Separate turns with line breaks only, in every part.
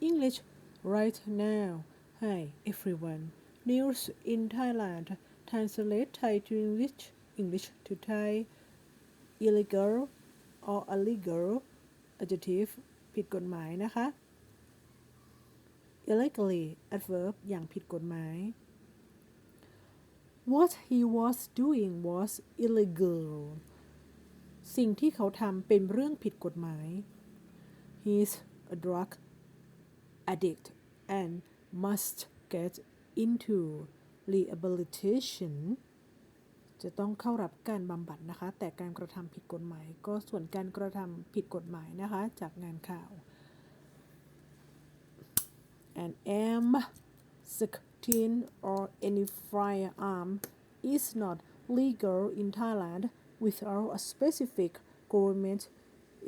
English right now Hi everyone News in Thailand Translate Thai to English English to Thai illegal or illegal adjective ผิดกฎหมายนะคะ illegally adverb อย่างผิดกฎหมาย What he was doing was illegal สิ่งที่เขาทำเป็นเรื่องผิดกฎหมาย He's a drug addict and must get into rehabilitation จะต้องเข้ารับการบำบัดนะคะ แต่การกระทำผิดกฎหมาย ก็ส่วนการกระทำผิดกฎหมายนะคะ จากงานข่าว and M16 or any firearm is not legal in Thailand without a specific government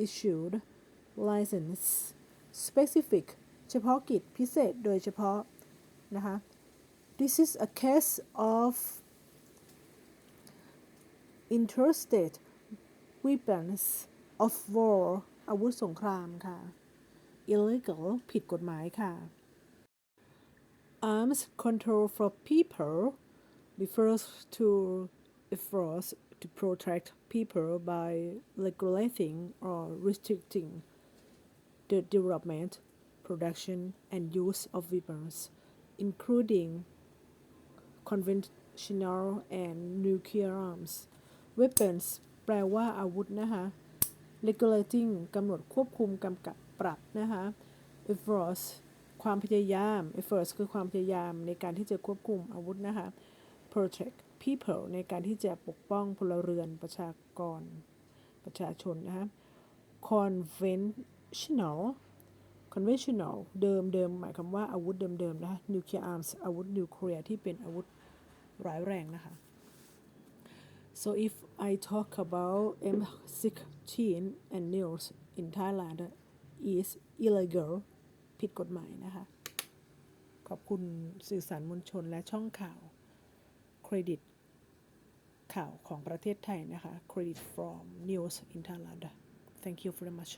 issued license specific เฉพาะกิจพิเศษโดยเฉพาะนะคะ This is a case of interstate weapons of war อาวุธสงครามค่ะ illegal ผิดกฎหมายค่ะ arms control for people refers to efforts to protect people by regulating or restricting the development, production, and use of weapons, including conventional and nuclear arms. weapons แปลว่าอาวุธนะคะ regulating กำหนดควบคุมกำกับปรับนะคะ efforts ความพยายาม efforts คือความพยายามในการที่จะควบคุมอาวุธนะคะ protect people ในการที่จะปกป้องพลเรือนประชากรประชาชนนะคะ conventional conventional เดิมเดิมหมายความว่าอาวุธเดิมๆนะคะ nuclear arms อาวุธนิวเคลียร์ที่เป็นอาวุธร้ายแรงนะคะ so if I talk about M16 and news in Thailand is illegal ผิดกฎหมายนะคะ ขอบคุณสื่อสารมวลชนและช่องข่าว เครดิตข่าวของประเทศไทยนะคะเครดิต from news in Thailand thank you very much